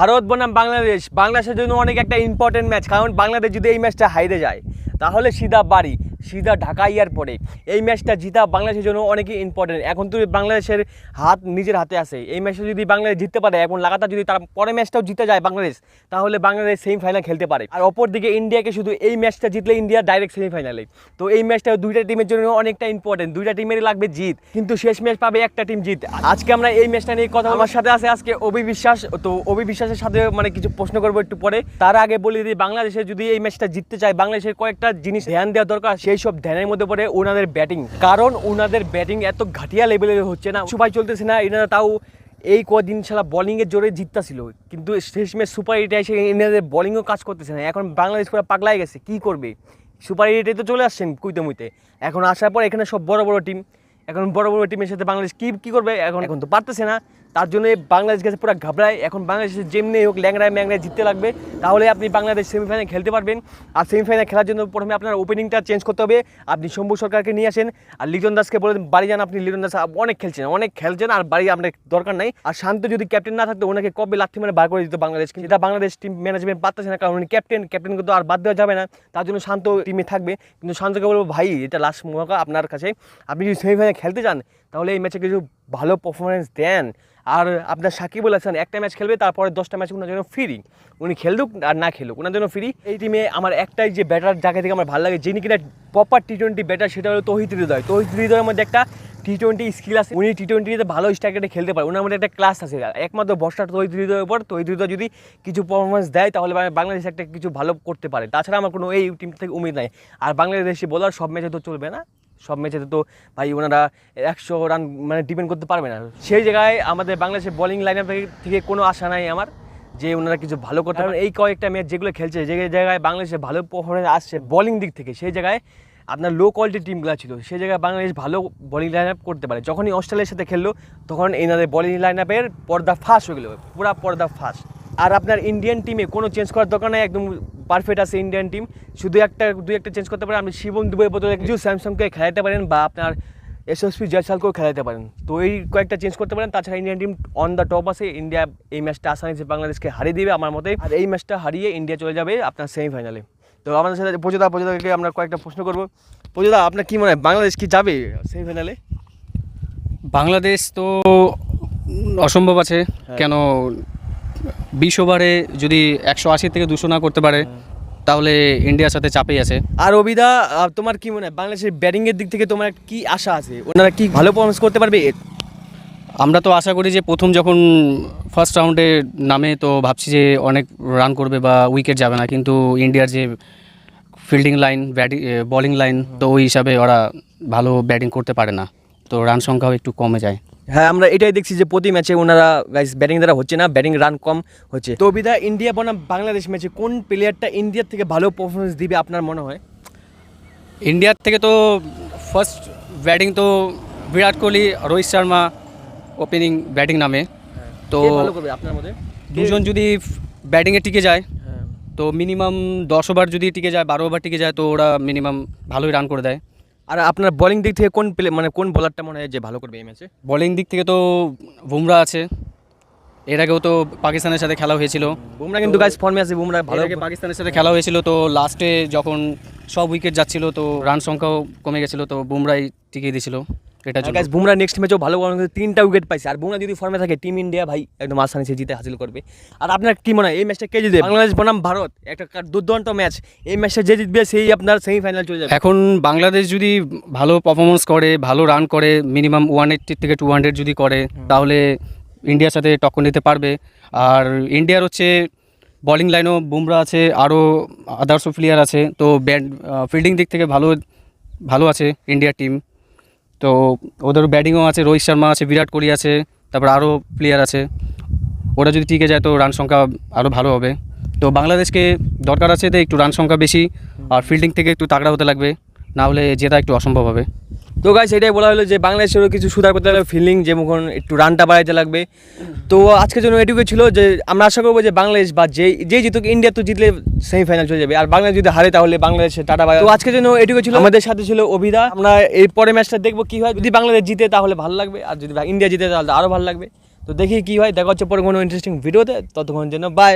ভারত বনাম বাংলাদেশ, বাংলাদেশের জন্য অনেক একটা ইম্পর্টেন্ট ম্যাচ কারণ বাংলাদেশ যদি এই ম্যাচটা হাইরে যায়, তাহলে সিধা বাড়ি। সিধা ঢাকা এয়ারপোর্টে এই ম্যাচটা জিতা বাংলাদেশের জন্য অনেকই ইম্পর্টেন্ট এখন তো বাংলাদেশের হাত নিজের হাতে আছে। এই ম্যাচটা যদি বাংলাদেশ জিততে পারে এখন লাগাতার যদি তার পরে ম্যাচটাও জিতে যায় বাংলাদেশ, তাহলে বাংলাদেশ সেমিফাইনাল খেলতে পারে। আর অপরদিকে ইন্ডিয়াকে শুধু এই ম্যাচটা জিতলে ইন্ডিয়া ডাইরেক্ট সেমিফাইনালে তো এই ম্যাচটা দুইটা টিমের জন্য অনেকটা ইম্পর্টেন্ট দুইটা টিমেরই লাগবে জিত। কিন্তু শেষ ম্যাচ পাবে একটা টিম জিত। আজকে আমরা এই ম্যাচটা নিয়ে কথা আমার সাথে আছে আজকে অভি বিশ্বাস তো অভি বিশ্বাসের সাথে মানে কিছু প্রশ্ন করব একটু পরে। তার আগে বলি দিই, বাংলাদেশে যদি এই ম্যাচটা জিততে চায়, বাংলাদেশের কয়েকটা জিনিস ধ্যান দেওয়া দরকার সেই সব ধ্যানের মধ্যে পড়ে ওনাদের ব্যাটিং। কারণ ওনাদের ব্যাটিং এত ঘাটিয়া লেভেলের হচ্ছে না। সুপাই চলতেছে না এনারা তাও এই কদিন ছাড়া বোলিংয়ের জোরে জিততাছিল। কিন্তু শেষ ম্যাচ সুপার এইটে এসে এনাদের বোলিংও কাজ করতেছে না। এখন বাংলাদেশ পুরো পাগলাই গেছে, কি করবে? সুপার এইটে তো চলে আসছেন কুইতে মুইতে। এখন আসার পর এখানে সব বড় বড় টিম এখন বড় বড় টিমের সাথে বাংলাদেশ কি, কী করবে? এখন এখন তো পারতেছে না। তার জন্য বাংলাদেশ গেছে পুরো ঘাবড়ায়। এখন বাংলাদেশের যেমনি হোক ল্যাংড়ায় ম্যাংড়ায় জিততে লাগবে, তাহলে আপনি বাংলাদেশ সেমিফাইনাল খেলতে পারবেন। আর সেমিফাইনাল খেলার জন্য প্রথমে আপনার ওপেনিংটা চেঞ্জ করতে হবে। আপনি শম্ভু সরকারকে নিয়ে আসেন, আর লিটন দাসকে বলে বাড়ি যান আপনি, লিটন দাস অনেক খেলছেন অনেক খেলছেন, আর বাড়ি আপনার দরকার নাই। আর শান্ত যদি ক্যাপ্টেন না থাকতো, ওনাকে কবে লাথি মানে বার করে দিত বাংলাদেশ। এটা বাংলাদেশ টিম ম্যানেজমেন্ট পারতেছে না, কারণ উনি ক্যাপ্টেন ক্যাপ্টেন কিন্তু আর বাদ দেওয়া যাবে না। তার জন্য শান্ত টিমে থাকবে। কিন্তু শান্তকে বলব, ভাই, এটা লাস্ট মৌকা আপনার কাছে। আপনি যদি সেমিফাইনাল খেলতে চান তাহলে এই ম্যাচে কিছু ভালো পারফরমেন্স দেন। আর আপনার সাকিব বলেছেন একটা ম্যাচ খেলবে, তারপরে দশটা ম্যাচ ওনার জন্য ফ্রি উনি খেলুক আর না খেলুক ওনার জন্য ফ্রি এই টিমে আমার একটাই যে ব্যাটার জায়গা থেকে আমার ভালো লাগে, যিনি কিনা প্রপার টি টোয়েন্টি ব্যাটার সেটা হলো তহিদ হৃদয়। তহিদ হৃদয়ের মধ্যে একটা টি টোয়েন্টি স্কিল আছে। উনি টি টোয়েন্টিতে ভালো স্ট্রাইকারে খেলতে পারে। ওনার মধ্যে একটা ক্লাস আছে। একমাত্র বর্ষার তহিদ হৃদয়ের উপর। তহিদ হৃদয় যদি কিছু পারফরমেন্স দেয়, তাহলে বাংলাদেশ একটা কিছু ভালো করতে পারে। তাছাড়া আমার কোনো এই টিম থেকে উমিদ নাই। আর বাংলাদেশি বোলার সব ম্যাচে তো চলবে না। সব ম্যাচে তো ভাই ওনারা একশো রান মানে ডিপেন্ড করতে পারবে না। সেই জায়গায় আমাদের বাংলাদেশের বোলিং লাইন থেকে কোনো আশা নাই আমার যে ওনারা কিছু ভালো করতে পারেন এই কয়েকটা ম্যাচ যেগুলো খেলছে, যে জায়গায় বাংলাদেশে ভালো পারফরমেন্স আসছে বোলিং দিক থেকে, সেই জায়গায় আপনার লো কোয়ালিটি টিমগুলো ছিল, সেই জায়গায় বাংলাদেশ ভালো বোলিং লাইন আপ করতে পারে। যখনই অস্ট্রেলিয়ার সাথে খেললো, তখন এনাদের বোলিং লাইন আপের পর্দা ফাঁস হয়ে গেলো, পুরা পর্দা ফাঁস। আর আপনার ইন্ডিয়ান টিমে কোনো চেঞ্জ করার দরকার নাই, একদম পারফেক্ট আছে ইন্ডিয়ান টিম শুধু একটা দুই একটা চেঞ্জ করতে পারেন আপনি শিবম দুবের বদলে কিছু স্যামসাংকে খেলাতে পারেন বা আপনার এসএসপি জয়সালকেও খেলাতে পারেন। তো এই কয়েকটা চেঞ্জ করতে পারেন তাছাড়া Indian team on the top আছে। ইন্ডিয়া এই ম্যাচটা আসানিসে বাংলাদেশকে হারিয়ে দেবে আমার মতে। আর এই ম্যাচটা হারিয়ে ইন্ডিয়া চলে যাবে আপনার সেমিফাইনালে তো আমাদের সাথে প্রযোদা প্রযোদাকে আমরা কয়েকটা প্রশ্ন করব। প্রযোদা আপনার কী মনে হয় বাংলাদেশ কি যাবে সেমিফাইনালে বাংলাদেশ তো অসম্ভব আছে। কেন বিশ ওভারে যদি একশো আশি থেকে দুশো না করতে পারে তাহলে ইন্ডিয়ার সাথে চাপেই আছে। আর অবিদা তোমার কি মনে হয় বাংলাদেশের ব্যাটিংয়ের দিক থেকে তোমার কি আশা আছে? ওনারা কি ভালো পারফরমেন্স করতে পারবে? আমরা তো আশা করি যে প্রথম যখন ফার্স্ট রাউন্ডে নামে তো ভাবছি যে অনেক রান করবে বা উইকেট যাবে না কিন্তু ইন্ডিয়ার যে fielding line batting bowling line তো ওই হিসাবে ওরা ভালো ব্যাটিং করতে পারে না। তো রান সংখ্যাও একটু কমে যায়। হ্যাঁ আমরা এটাই দেখছি যে প্রতি ম্যাচে ওনারা ব্যাটিং দ্বারা হচ্ছে না ব্যাটিং রান কম হচ্ছে। তো অবিদা ইন্ডিয়া বনাম বাংলাদেশ ম্যাচে কোন প্লেয়ারটা ইন্ডিয়ার থেকে ভালো পারফরমেন্স দিবে আপনার মনে হয়? ইন্ডিয়ার থেকে তো ফার্স্ট ব্যাটিং তো বিরাট কোহলি রোহিত শর্মা ওপেনিং ব্যাটিং নামে। তো ভালো করবে আপনার মধ্যে দুজন যদি ব্যাটিংয়ে টিকে যায় হ্যাঁ। তো মিনিমাম দশ ওভার যদি টিকে যায় বারো ওভার টিকে যায় তো ওরা মিনিমাম ভালোই রান করে দেয়। আর আপনার বোলিং দিক থেকে কোন প্লে মানে কোন বোলারটা মনে হয় যে ভালো করবে এই ম্যাচে বোলিং দিক থেকে তো বুমরা আছে। এর আগেও তো পাকিস্তানের সাথে খেলা হয়েছিল। বুমরা কিন্তু গাইজ ফর্মে আছে বুমরা ভালো আগে পাকিস্তানের সাথে খেলা হয়েছিল তো লাস্টে যখন সব উইকেট যাচ্ছিল তো রান সংখ্যাও কমে গেছিল তো বুমরাই টিকিয়ে দিয়েছিল। এটা গাইস বুমরা নেক্সট ম্যাচেও ভালো তিনটা উইকেট পাইছে। আর বুমরা যদি ফর্মে থাকে টিম ইন্ডিয়া ভাই একদম আসানি সে জিতে হাসিল করবে। আর আপনার কি মনে হয় এই ম্যাচটা কে জিতবে? বাংলাদেশ বনাম ভারত একটা দুর্দান্ত ম্যাচ এই ম্যাচটা যে জিতবে সেই আপনার সেমিফাইনাল চলে যাবে। এখন বাংলাদেশ যদি ভালো পারফরমেন্স করে ভালো রান করে মিনিমাম ওয়ান এইট্টি থেকে টু হান্ড্রেড যদি করে তাহলে ইন্ডিয়ার সাথে টক্কর নিতে পারবে। আর ইন্ডিয়ার হচ্ছে বোলিং লাইনও বুমরা আছে আরও আদার্স প্লেয়ার আছে। তো ব্যাট ফিল্ডিং দিক থেকে ভালো ভালো আছে ইন্ডিয়ার টিম তো ওদের ব্যাটিংও আছে, রোহিত শর্মা আছে, বিরাট কোহলি আছে, তারপর আরও প্লেয়ার আছে। ওরা যদি টিকে যায় তো রান সংখ্যা আরও ভালো হবে। তো বাংলাদেশকে দরকার আছে তো একটু রান সংখ্যা বেশি আর ফিল্ডিং থেকে একটু তাগড়া হতে লাগবে, না হলে জেতা একটু অসম্ভব হবে। তো গাইস এটাই বলা হলো যে বাংলাদেশেরও কিছু সুধার করতে লাগবে ফিল্ডিং যেমন একটু রানটা বাড়াইতে লাগবে। তো আজকের জন্য এটুকু ছিল যে আমরা আশা করব যে বাংলাদেশ বা যে যে জিতুক, ইন্ডিয়া তো জিতলে সেমিফাইনাল চলে যাবে। আর বাংলাদেশ যদি হারে তাহলে বাংলাদেশের টাটা বাই। তো আজকের জন্য এটুকু ছিল। আমাদের সাথে ছিল অভিদা। আমরা এই পরে ম্যাচটা দেখব কি হয়। যদি বাংলাদেশ জিতে তাহলে ভালো লাগবে। আর যদি ইন্ডিয়া জিতে তাহলে আরও ভালো লাগবে। তো দেখি কি হয়। দেখা হচ্ছে পরে কোনো ইন্টারেস্টিং ভিডিওতে ততক্ষণ জন্য বাই